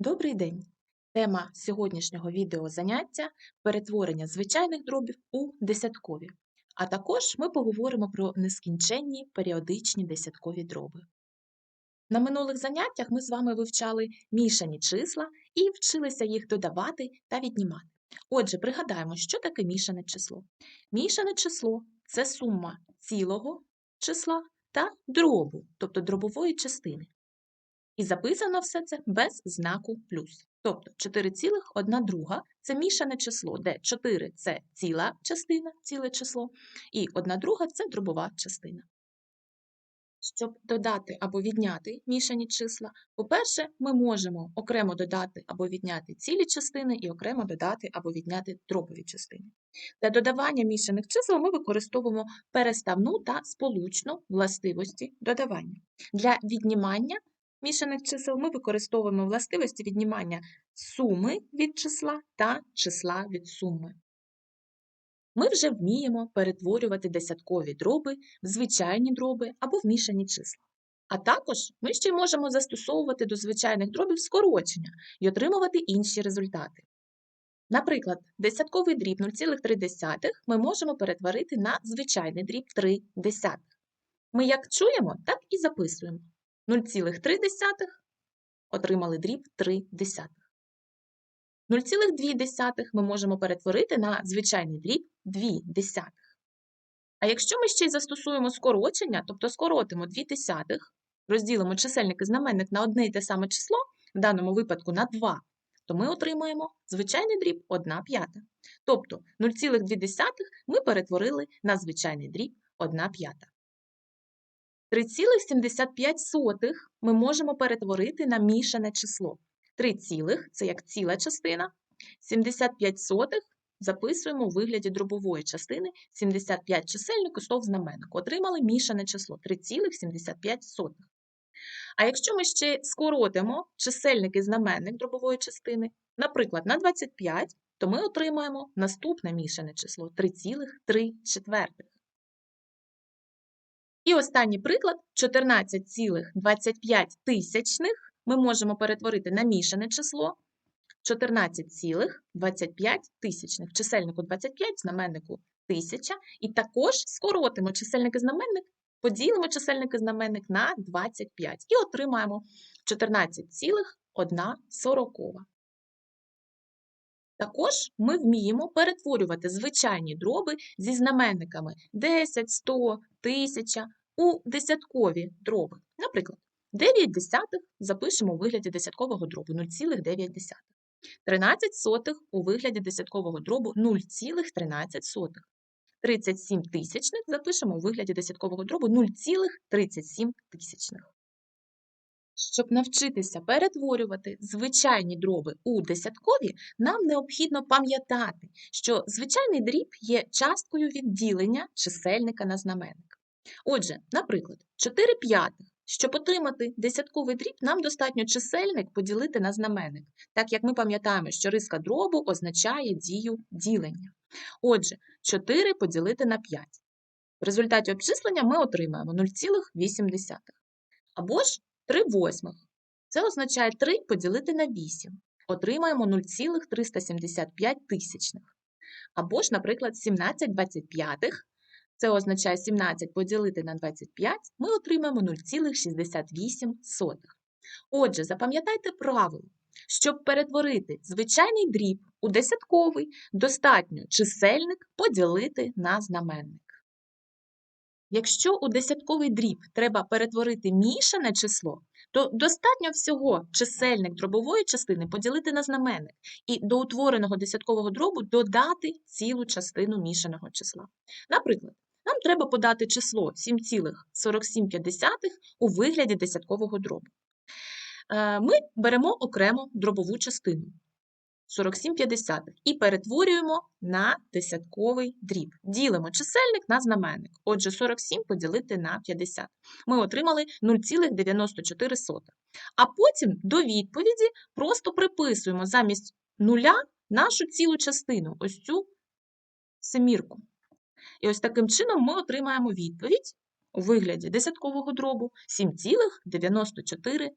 Добрий день! Тема сьогоднішнього відеозаняття перетворення звичайних дробів у десяткові. А також ми поговоримо про нескінченні періодичні десяткові дроби. На минулих заняттях ми з вами вивчали мішані числа і вчилися їх додавати та віднімати. Отже, пригадаємо, що таке мішане число. Мішане число це сума цілого числа та дробу, тобто дробової частини. І записано все це без знаку плюс. Тобто 4,1 друга – це мішане число, де 4 – це ціла частина, ціле число, і 1 друга – це дробова частина. Щоб додати або відняти мішані числа, по-перше, ми можемо окремо додати або відняти цілі частини і окремо додати або відняти дробові частини. Для додавання мішаних чисел ми використовуємо переставну та сполучну властивості додавання. Для віднімання мішаних чисел ми використовуємо властивості віднімання суми від числа та числа від суми. Ми вже вміємо перетворювати десяткові дроби в звичайні дроби або в мішані числа. А також ми ще можемо застосовувати до звичайних дробів скорочення і отримувати інші результати. Наприклад, десятковий дріб 0,3 ми можемо перетворити на звичайний дріб 3 десятих. Ми як чуємо, так і записуємо. 0,3 отримали дріб 3 десятих. 0,2 ми можемо перетворити на звичайний дріб 2 десятих. А якщо ми ще й застосуємо скорочення, тобто скоротимо 2 десятих, розділимо чисельник і знаменник на одне й те саме число, в даному випадку на 2, то ми отримаємо звичайний дріб 1 п'ята. Тобто 0,2 ми перетворили на звичайний дріб 1 п'ята. 3,75 ми можемо перетворити на мішане число. 3 цілих – це як ціла частина, 75 сотих записуємо у вигляді дробової частини 75 чисельник і 100 в знаменнику. Отримали мішане число 3,75. А якщо ми ще скоротимо чисельник і знаменник дробової частини, наприклад, на 25, то ми отримаємо наступне мішане число 3,3 четвертих. І останній приклад 14,25 тисячних ми можемо перетворити на мішане число 14,25 тисячних. Чисельнику 25, знаменнику 1000. І також скоротимо чисельник і знаменник, поділимо чисельник і знаменник на 25 і отримаємо 14,1. Також ми вміємо перетворювати звичайні дроби зі знаменниками 10, 100, 1000 у десяткові дроби. Наприклад, 9 десятих запишемо у вигляді десяткового дробу 0,9. 13 сотих у вигляді десяткового дробу 0,13. 37 тисячних запишемо у вигляді десяткового дробу 0,37 тисячних. Щоб навчитися перетворювати звичайні дроби у десяткові, нам необхідно пам'ятати, що звичайний дріб є часткою відділення чисельника на знаменник. Отже, наприклад, 4 п'ятих. Щоб отримати десятковий дріб, нам достатньо чисельник поділити на знаменник, так як ми пам'ятаємо, що риска дробу означає дію ділення. Отже, 4 поділити на 5. В результаті обчислення ми отримаємо 0,8. Або ж 3 восьмих. Це означає 3 поділити на 8. Отримаємо 0,375 тисячних. Або ж, наприклад, 17 25 це означає 17 поділити на 25, ми отримаємо 0,68. Отже, запам'ятайте правило. Щоб перетворити звичайний дріб у десятковий, достатньо чисельник поділити на знаменник. Якщо у десятковий дріб треба перетворити мішане число, то достатньо всього чисельник дробової частини поділити на знаменник і до утвореного десяткового дробу додати цілу частину мішаного числа. Наприклад, нам треба подати число 7,47 у вигляді десяткового дробу. Е, ми беремо окремо дробову частину 47,50 і перетворюємо на десятковий дріб. Ділимо чисельник на знаменник. Отже, 47 поділити на 50. Ми отримали 0,94. А потім до відповіді просто приписуємо замість нуля нашу цілу частину, ось цю семірку. І ось таким чином ми отримаємо відповідь у вигляді десяткового дробу 7,94.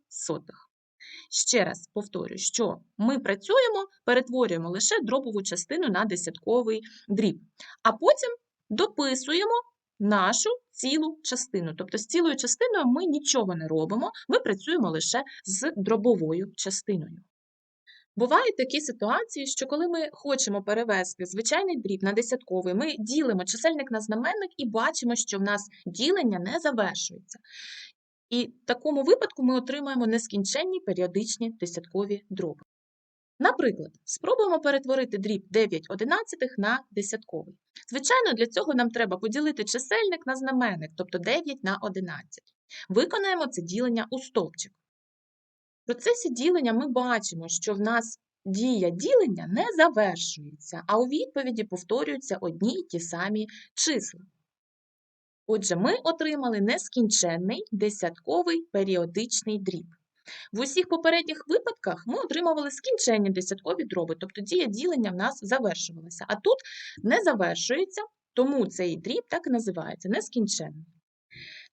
Ще раз повторю, що ми працюємо, перетворюємо лише дробову частину на десятковий дріб, а потім дописуємо нашу цілу частину. Тобто з цілою частиною ми нічого не робимо, ми працюємо лише з дробовою частиною. Бувають такі ситуації, що коли ми хочемо перевести звичайний дріб на десятковий, ми ділимо чисельник на знаменник і бачимо, що в нас ділення не завершується. І в такому випадку ми отримаємо нескінченні періодичні десяткові дроби. Наприклад, спробуємо перетворити дріб 9 одинадцятих на десятковий. Звичайно, для цього нам треба поділити чисельник на знаменник, тобто 9 на 11. Виконаємо це ділення у стовпчик. Процесі ділення ми бачимо, що в нас дія ділення не завершується, а у відповіді повторюються одні й ті самі числа. Отже, ми отримали нескінченний десятковий періодичний дріб. В усіх попередніх випадках ми отримували скінченні десяткові дроби, тобто дія ділення в нас завершувалася. А тут не завершується, тому цей дріб так і називається нескінченний.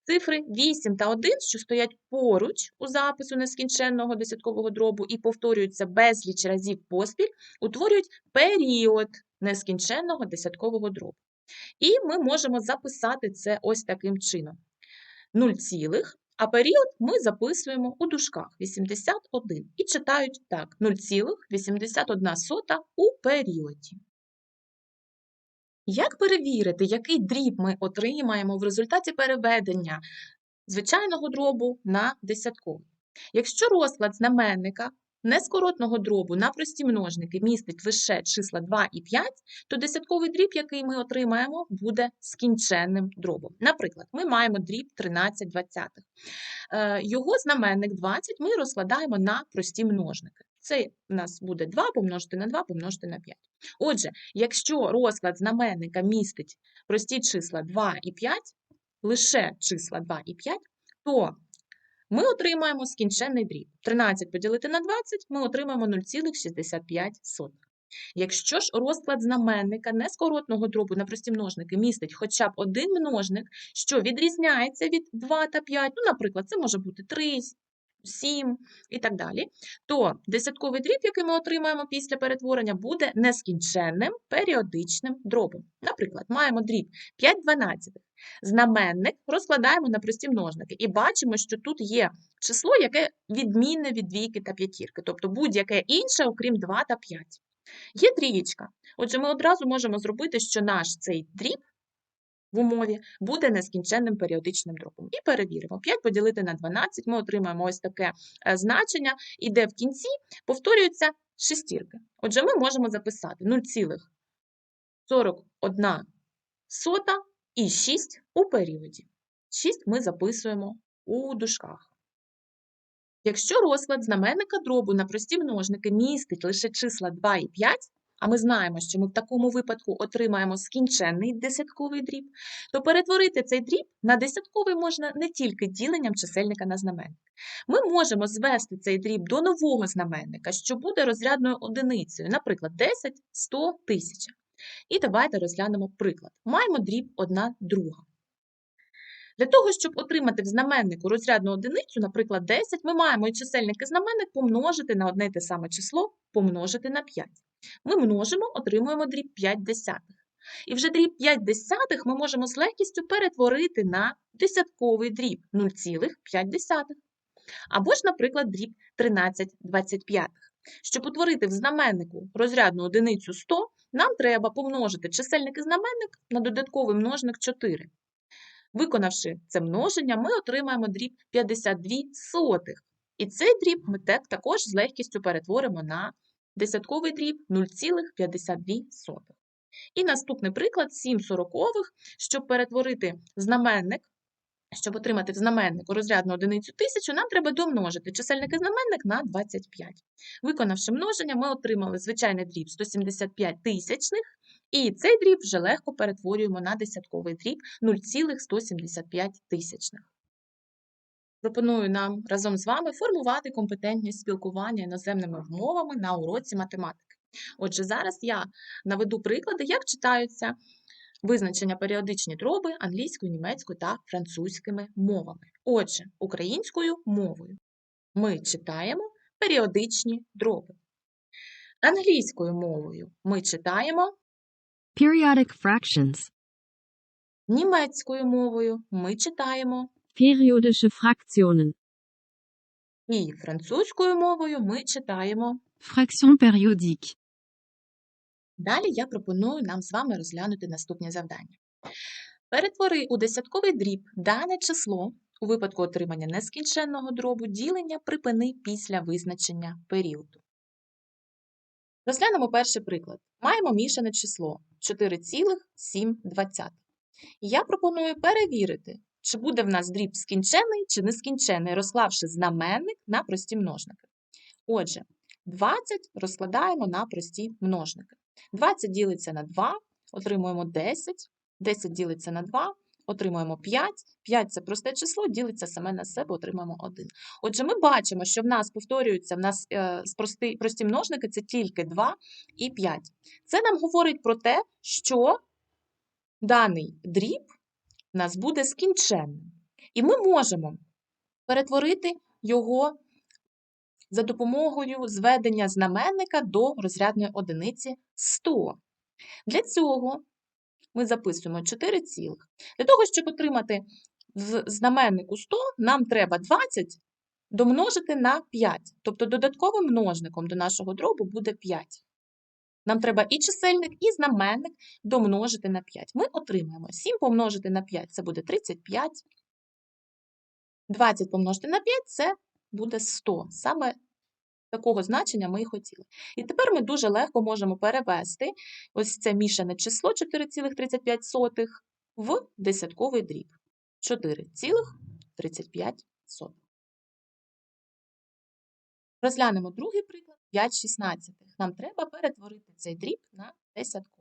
Цифри 8 та 1, що стоять поруч у запису нескінченного десяткового дробу і повторюються безліч разів поспіль, утворюють період нескінченного десяткового дробу. І ми можемо записати це ось таким чином. 0, цілих, а період ми записуємо у дужках 81 і читають так: 0,81 у періоді. Як перевірити, який дріб ми отримаємо в результаті переведення звичайного дробу на десятковий? Якщо розклад знаменника нескоротного дробу на прості множники містить лише числа 2 і 5, то десятковий дріб, який ми отримаємо, буде скінченним дробом. Наприклад, ми маємо дріб 13 двадцятих. Е, Його знаменник 20 ми розкладаємо на прості множники. Це у нас буде 2 помножити на 2 помножити на 5. Отже, якщо розклад знаменника містить прості числа 2 і 5, лише числа 2 і 5, то ми отримаємо скінченний дріб. 13 поділити на 20 ми отримаємо 0,65. Якщо ж розклад знаменника нескоротного дробу на прості множники містить хоча б один множник, що відрізняється від 2 та 5, ну, наприклад, це може бути 3, 7 і так далі, то десятковий дріб, який ми отримаємо після перетворення, буде нескінченним періодичним дробом. Наприклад, маємо дріб 5 дванадцятих. Знаменник розкладаємо на прості множники і бачимо, що тут є число, яке відмінне від двійки та п'ятірки, тобто будь-яке інше, окрім 2 та 5. Є трієчка. Отже, ми одразу можемо зробити, що наш цей дріб в умові буде нескінченним періодичним дробом. І перевіримо. 5 поділити на 12, ми отримаємо ось таке е, значення, і де в кінці повторюються шестірки. Отже, ми можемо записати 0,41 сота і 6 у періоді. 6 ми записуємо у дужках. Якщо розклад знаменника дробу на прості множники містить лише числа 2 і 5, а ми знаємо, що ми в такому випадку отримаємо скінченний десятковий дріб, то перетворити цей дріб на десятковий можна не тільки діленням чисельника на знаменник. Ми можемо звести цей дріб до нового знаменника, що буде розрядною одиницею, наприклад, 10, 100, 1000. І давайте розглянемо приклад. Маємо дріб 1 друга. Для того, щоб отримати в знаменнику розрядну одиницю, наприклад, 10, ми маємо і чисельник і знаменник помножити на одне те саме число, помножити на 5. Ми множимо, отримуємо дріб 5 десятих. І вже дріб 5 десятих ми можемо з легкістю перетворити на десятковий дріб 0,5. Або ж, наприклад, дріб 13 25. Щоб утворити в знаменнику розрядну одиницю 100, нам треба помножити чисельник і знаменник на додатковий множник 4. Виконавши це множення, ми отримаємо дріб 52 сотих. І цей дріб ми також з легкістю перетворимо на десятковий дріб 0,52. І наступний приклад 7 сорокових, щоб перетворити знаменник, щоб отримати в знаменнику розрядну одиницю 1000, нам треба домножити чисельник і знаменник на 25. Виконавши множення, ми отримали звичайний дріб 175 тисячних, і цей дріб вже легко перетворюємо на десятковий дріб 0,175 тисячних. Пропоную нам разом з вами формувати компетентність спілкування іноземними мовами на уроці математики. Отже, зараз я наведу приклади, як читаються визначення періодичні дроби англійською, німецькою та французькими мовами. Отже, українською мовою ми читаємо періодичні дроби. Англійською мовою ми читаємо, Periodic fractions. німецькою мовою ми читаємо, Periodische Fraktionen. і французькою мовою ми читаємо. Fraction périodique. Далі я пропоную нам з вами розглянути наступні завдання. Перетвори у десятковий дріб дане число у випадку отримання нескінченного дробу ділення припини після визначення періоду. Розглянемо перший приклад. Маємо мішане число 4,7. Я пропоную перевірити, чи буде в нас дріб скінчений чи нескінчений, розклавши знаменник на прості множники. Отже, 20 розкладаємо на прості множники. 20 ділиться на 2, отримуємо 10, 10 ділиться на 2, отримуємо 5, 5 – це просте число, ділиться саме на себе, отримаємо 1. Отже, ми бачимо, що в нас повторюються, в нас е, прості, прості множники – це тільки 2 і 5. Це нам говорить про те, що даний дріб в нас буде скінченним. І ми можемо перетворити його за допомогою зведення знаменника до розрядної одиниці 100. Для цього ми записуємо 4 цілих. Для того, щоб отримати знаменнику 100, нам треба 20 домножити на 5. Тобто додатковим множником до нашого дробу буде 5. Нам треба і чисельник, і знаменник домножити на 5. Ми отримаємо 7 помножити на 5 це буде 35. 20 помножити на 5 це буде 100. Саме такого значення ми і хотіли. І тепер ми дуже легко можемо перевести ось це мішане число 4,35 в десятковий дріб. 4,35. Розглянемо другий приклад 5,16. Нам треба перетворити цей дріб на десятковий.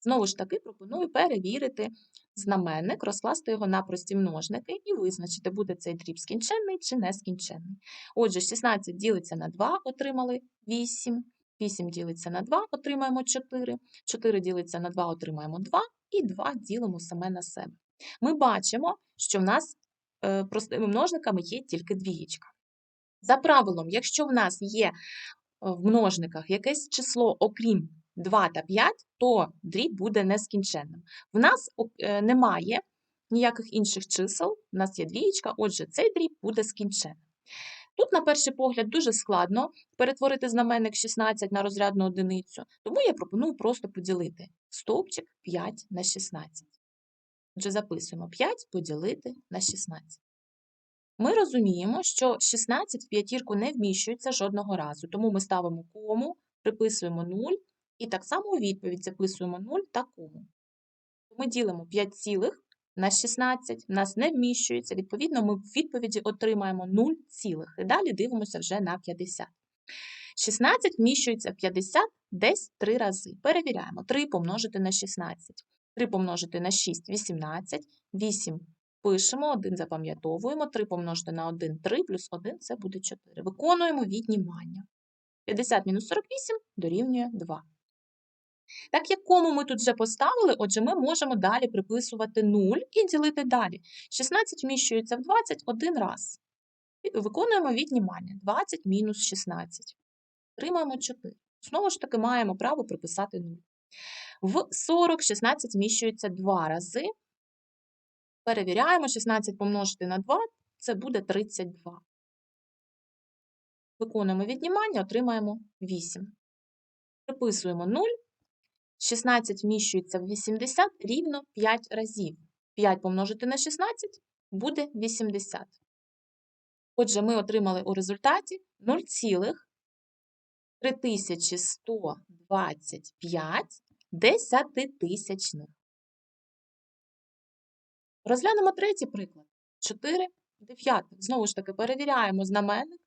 Знову ж таки, пропоную перевірити знаменник, розкласти його на прості множники і визначити, буде цей дріб скінченний чи нескінченний. Отже, 16 ділиться на 2, отримали 8. 8 ділиться на 2, отримаємо 4. 4 ділиться на 2, отримаємо 2, і 2 ділимо саме на себе. Ми бачимо, що в нас е, простими множниками є тільки двієчка. За правилом, якщо в нас є в множниках якесь число, окрім 2 та 5, то дріб буде нескінченним. В нас е, немає ніяких інших чисел, в нас є двієчка, отже, цей дріб буде скінченим. Тут, на перший погляд, дуже складно перетворити знаменник 16 на розрядну одиницю, тому я пропоную просто поділити стовпчик 5 на 16. Отже, записуємо 5 поділити на 16. Ми розуміємо, що 16 в п'ятірку не вміщується жодного разу, тому ми ставимо кому, приписуємо 0 і так само у відповідь записуємо 0 та кому. Ми ділимо 5 цілих на 16, в нас не вміщується, відповідно, ми в відповіді отримаємо 0 цілих. І далі дивимося вже на 50. 16 вміщується в 50 десь 3 рази. Перевіряємо. 3 помножити на 16. 3 помножити на 6 18, 8 пишемо, 1 запам'ятовуємо, 3 помножити на 1 3 плюс 1 це буде 4. Виконуємо віднімання. 50 мінус 48 дорівнює 2. Так як кому ми тут вже поставили, отже, ми можемо далі приписувати 0 і ділити далі. 16 вміщується в 20 один раз. Виконуємо віднімання. 20 мінус 16. Отримаємо 4. Знову ж таки, маємо право приписати 0. В 40 16 вміщується 2 рази. Перевіряємо, 16 помножити на 2 це буде 32. Виконуємо віднімання, отримаємо 8. Приписуємо 0. 16 вміщується в 80 рівно 5 разів. 5 помножити на 16 буде 80. Отже, ми отримали у результаті 0,3125 десятитисячних. Розглянемо третій приклад. 4 дев'ятих. Знову ж таки, перевіряємо знаменник,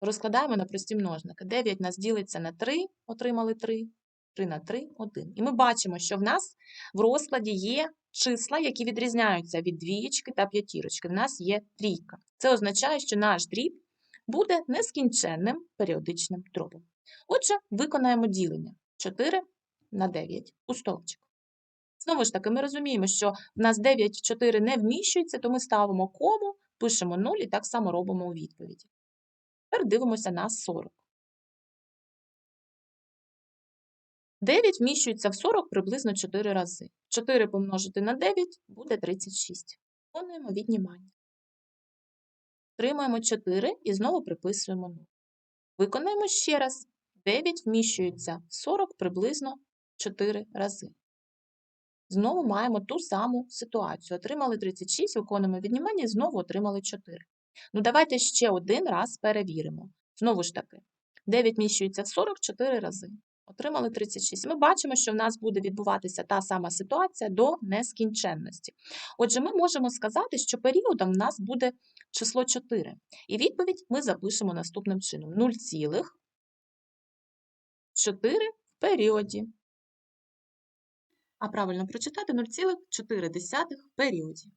розкладаємо на прості множники. 9 нас ділиться на 3, отримали 3. 3 на 3 – 1. І ми бачимо, що в нас в розкладі є числа, які відрізняються від двієчки та п'ятірочки. В нас є трійка. Це означає, що наш дріб буде нескінченним періодичним дробом. Отже, виконаємо ділення 4 на 9 у стовпчик. Знову ж таки, ми розуміємо, що в нас 9 в 4 не вміщується, то ми ставимо кому, пишемо 0 і так само робимо у відповіді. Тепер дивимося на 40. 9 вміщується в 40 приблизно 4 рази. 4 помножити на 9 буде 36. Виконуємо віднімання. Отримаємо 4 і знову приписуємо 0. Виконаємо ще раз. 9 вміщується в 40 приблизно 4 рази. Знову маємо ту саму ситуацію. Отримали 36, виконуємо віднімання і знову отримали 4. Ну, давайте ще один раз перевіримо. Знову ж таки, 9 вміщується в 44 рази. Отримали 36. Ми бачимо, що в нас буде відбуватися та сама ситуація до нескінченності. Отже, ми можемо сказати, що періодом в нас буде число 4. І відповідь ми запишемо наступним чином: 0,4 в періоді. А правильно прочитати 0,4 в періоді.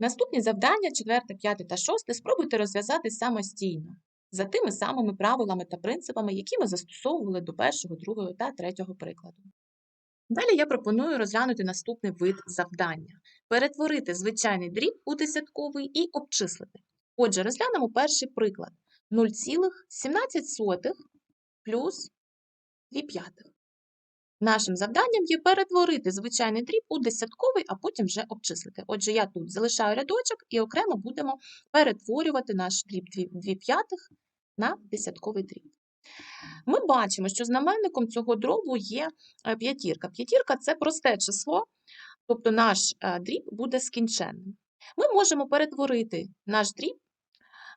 Наступні завдання, 4, 5 та 6, спробуйте розв'язати самостійно, за тими самими правилами та принципами, які ми застосовували до першого, другого та третього прикладу. Далі я пропоную розглянути наступний вид завдання перетворити звичайний дріб у десятковий і обчислити. Отже, розглянемо перший приклад 0,17 плюс 2 п'ятих. Нашим завданням є перетворити звичайний дріб у десятковий, а потім вже обчислити. Отже, я тут залишаю рядочок і окремо будемо перетворювати наш дріб 2 п'ятих на десятковий дріб. Ми бачимо, що знаменником цього дробу є е, п'ятірка. П'ятірка – це просте число, тобто наш е, дріб буде скінченним. Ми можемо перетворити наш дріб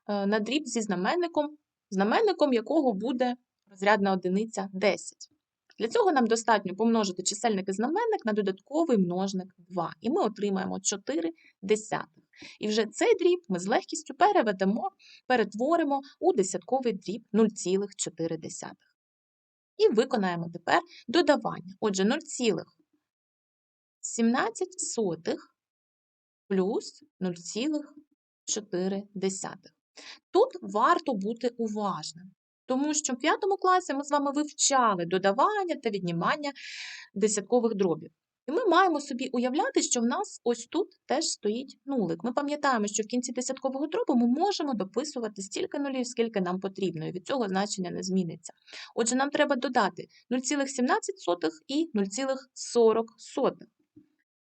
е, на дріб зі знаменником, знаменником якого буде розрядна одиниця 10. Для цього нам достатньо помножити чисельник і знаменник на додатковий множник 2, і ми отримаємо 4 десятих. І вже цей дріб ми з легкістю переведемо, перетворимо у десятковий дріб 0,4. І виконаємо тепер додавання. Отже, 0,17 плюс 0,4. Тут варто бути уважним. Тому що в п'ятому класі ми з вами вивчали додавання та віднімання десяткових дробів. І ми маємо собі уявляти, що в нас ось тут теж стоїть нулик. Ми пам'ятаємо, що в кінці десяткового дробу ми можемо дописувати стільки нулів, скільки нам потрібно, і від цього значення не зміниться. Отже, нам треба додати 0,17 і 0,40.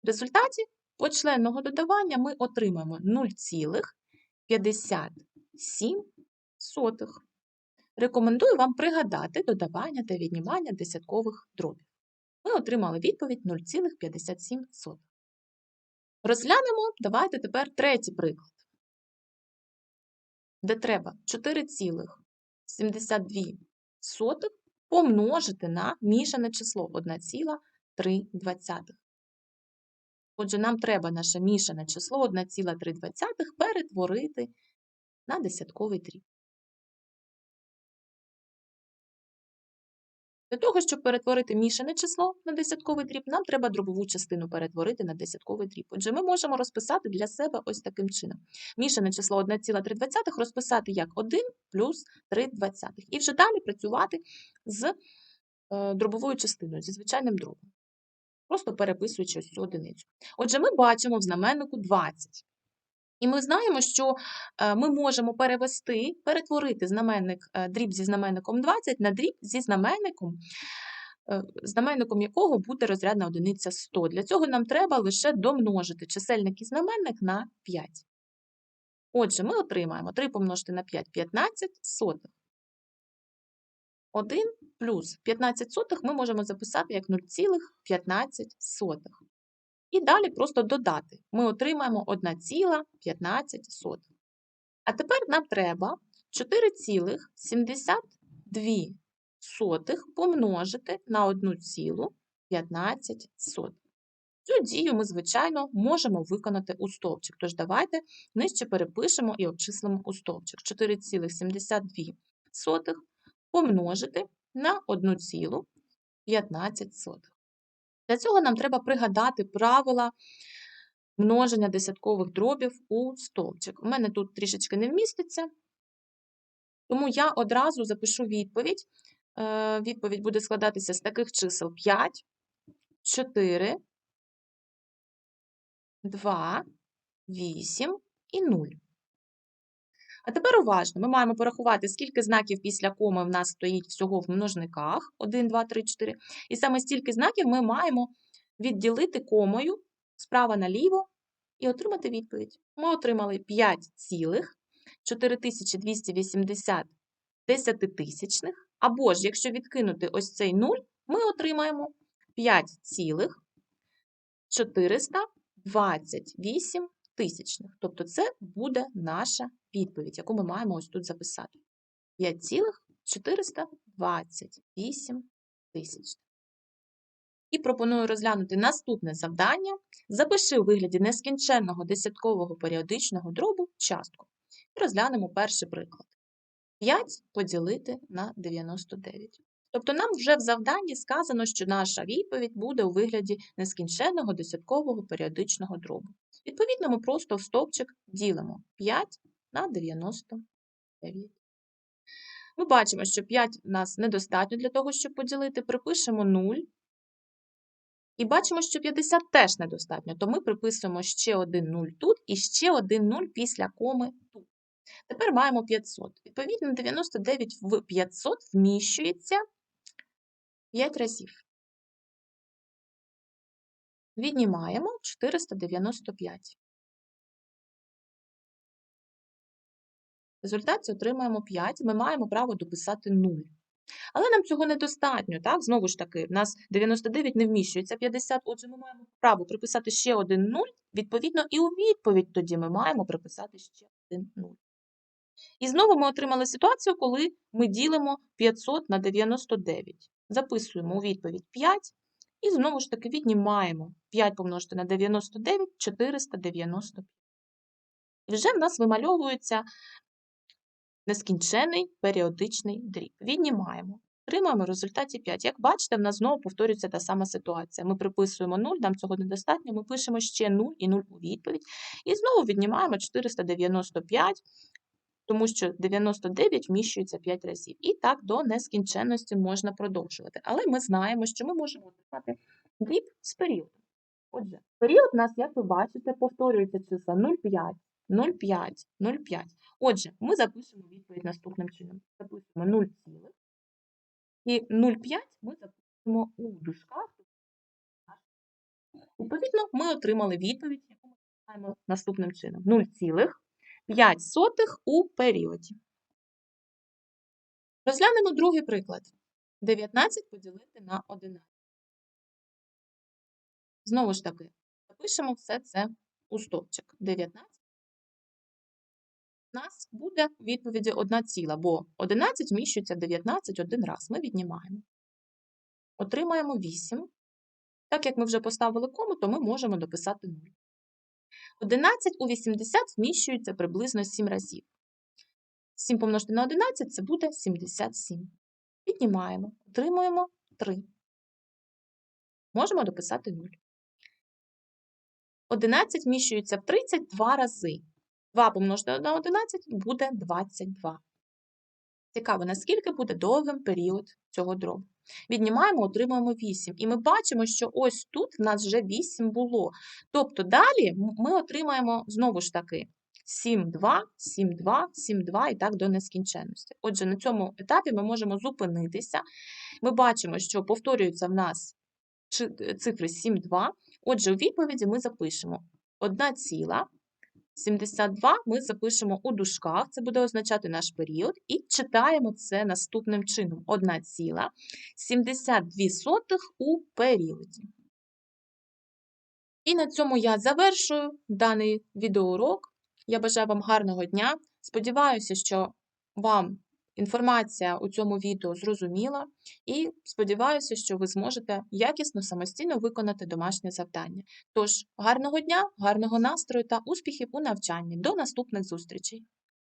В результаті почленного додавання ми отримаємо 0,57. Рекомендую вам пригадати додавання та віднімання десяткових дробів. Ми отримали відповідь 0,57. Розглянемо, давайте тепер третій приклад, де треба 4,72 помножити на мішане число 1,3. Отже, нам треба наше мішане число 1,3 перетворити на десятковий дріб. Для того, щоб перетворити мішане число на десятковий дріб, нам треба дробову частину перетворити на десятковий дріб. Отже, ми можемо розписати для себе ось таким чином. Мішане число 1,3 розписати як 1 плюс 3 двадцятих. І вже далі працювати з е, дробовою частиною, зі звичайним дробом. Просто переписуючи ось цю одиницю. Отже, ми бачимо в знаменнику 20. І ми знаємо, що е, ми можемо перевести, перетворити знаменник, е, дріб зі знаменником 20 на дріб зі знаменником, е, знаменником якого буде розрядна одиниця 100. Для цього нам треба лише домножити чисельник і знаменник на 5. Отже, ми отримаємо 3 помножити на 5 15 сотих. 1 плюс 15 сотих ми можемо записати як 0,15. І далі просто додати. Ми отримаємо 1,15. А тепер нам треба 4,72 помножити на 1,15. Цю дію ми, звичайно, можемо виконати у стовпчик. Тож давайте нижче перепишемо і обчислимо у стовпчик. 4,72 помножити на 1,15. Для цього нам треба пригадати правила множення десяткових дробів у стовпчик. У мене тут трішечки не вміститься, тому я одразу запишу відповідь. Е, відповідь буде складатися з таких чисел 5, 4, 2, 8 і 0. А тепер уважно. Ми маємо порахувати, скільки знаків після коми в нас стоїть всього в множниках. 1, 2, 3, 4. І саме стільки знаків ми маємо відділити комою справа наліво і отримати відповідь. Ми отримали 5 цілих 4280 десятитисячних. Або ж, якщо відкинути ось цей 0, ми отримаємо 5 цілих 428 тисячних. Тобто це буде наша відповідь, яку ми маємо ось тут записати. 5,428 тисячних. І пропоную розглянути наступне завдання. Запиши у вигляді нескінченного десяткового періодичного дробу частку. І розглянемо перший приклад. 5 поділити на 99. Тобто нам вже в завданні сказано, що наша відповідь буде у вигляді нескінченного десяткового періодичного дробу. Відповідно, ми просто в стовпчик ділимо 5 на 99. Ми бачимо, що 5 у нас недостатньо для того, щоб поділити, припишемо 0. І бачимо, що 50 теж недостатньо, то ми приписуємо ще один 0 тут і ще один 0 після коми тут. Тепер маємо 500. Відповідно, 99 в 500 вміщується 5 разів. Віднімаємо 495. Результаті отримаємо 5, ми маємо право дописати 0. Але нам цього недостатньо, так? Знову ж таки, в нас 99 не вміщується 50, отже, ми маємо право приписати ще один 0, відповідно, і у відповідь тоді ми маємо приписати ще один 0. І знову ми отримали ситуацію, коли ми ділимо 500 на 99. Записуємо у відповідь 5 і знову ж таки віднімаємо 5 помножити на 99 – 495. І вже в нас вимальовується нескінчений періодичний дріб. Віднімаємо. Отримаємо в результаті 5. Як бачите, в нас знову повторюється та сама ситуація. Ми приписуємо 0, нам цього недостатньо, ми пишемо ще 0 і 0 у відповідь. І знову віднімаємо 495, тому що 99 вміщується 5 разів. І так до нескінченності можна продовжувати. Але ми знаємо, що ми можемо отримати дріб з періодом. Отже, період у нас, як ви бачите, повторюється числа 0,5, 0,5, 0,5. Отже, ми запишемо відповідь наступним чином. Записуємо 0, цілих. і 0,5 ми запишемо у дужках. Відповідно, ми отримали відповідь, яку ми маємо наступним чином. 0,5 у періоді. Розглянемо другий приклад. 19 поділити на 11. Знову ж таки, запишемо все це у стовпчик. 19 у нас буде відповіді 1 ціла, бо 11 вміщується в 19 один раз. Ми віднімаємо. Отримаємо 8. Так як ми вже поставили кому, то ми можемо дописати 0. 11 у 80 вміщується приблизно 7 разів. 7 помножити на 11 це буде 77. Піднімаємо, отримуємо 3. Можемо дописати 0. 11 вміщується в 32 рази. 2 помножити на 11 буде 22. Цікаво, наскільки буде довгим період цього дробу. Віднімаємо, отримуємо 8. І ми бачимо, що ось тут в нас вже 8 було. Тобто далі ми отримаємо знову ж таки 7, 2, 7, 2, 7, 2 і так до нескінченності. Отже, на цьому етапі ми можемо зупинитися. Ми бачимо, що повторюються в нас цифри 7, 2. Отже, у відповіді ми запишемо 1 ціла. 72 ми запишемо у дужках, це буде означати наш період, і читаємо це наступним чином: 1,72 у періоді. І на цьому я завершую даний відеоурок. Я бажаю вам гарного дня. Сподіваюся, що вам інформація у цьому відео зрозуміла, і сподіваюся, що ви зможете якісно самостійно виконати домашнє завдання. Тож, гарного дня, гарного настрою та успіхів у навчанні. До наступних зустрічей!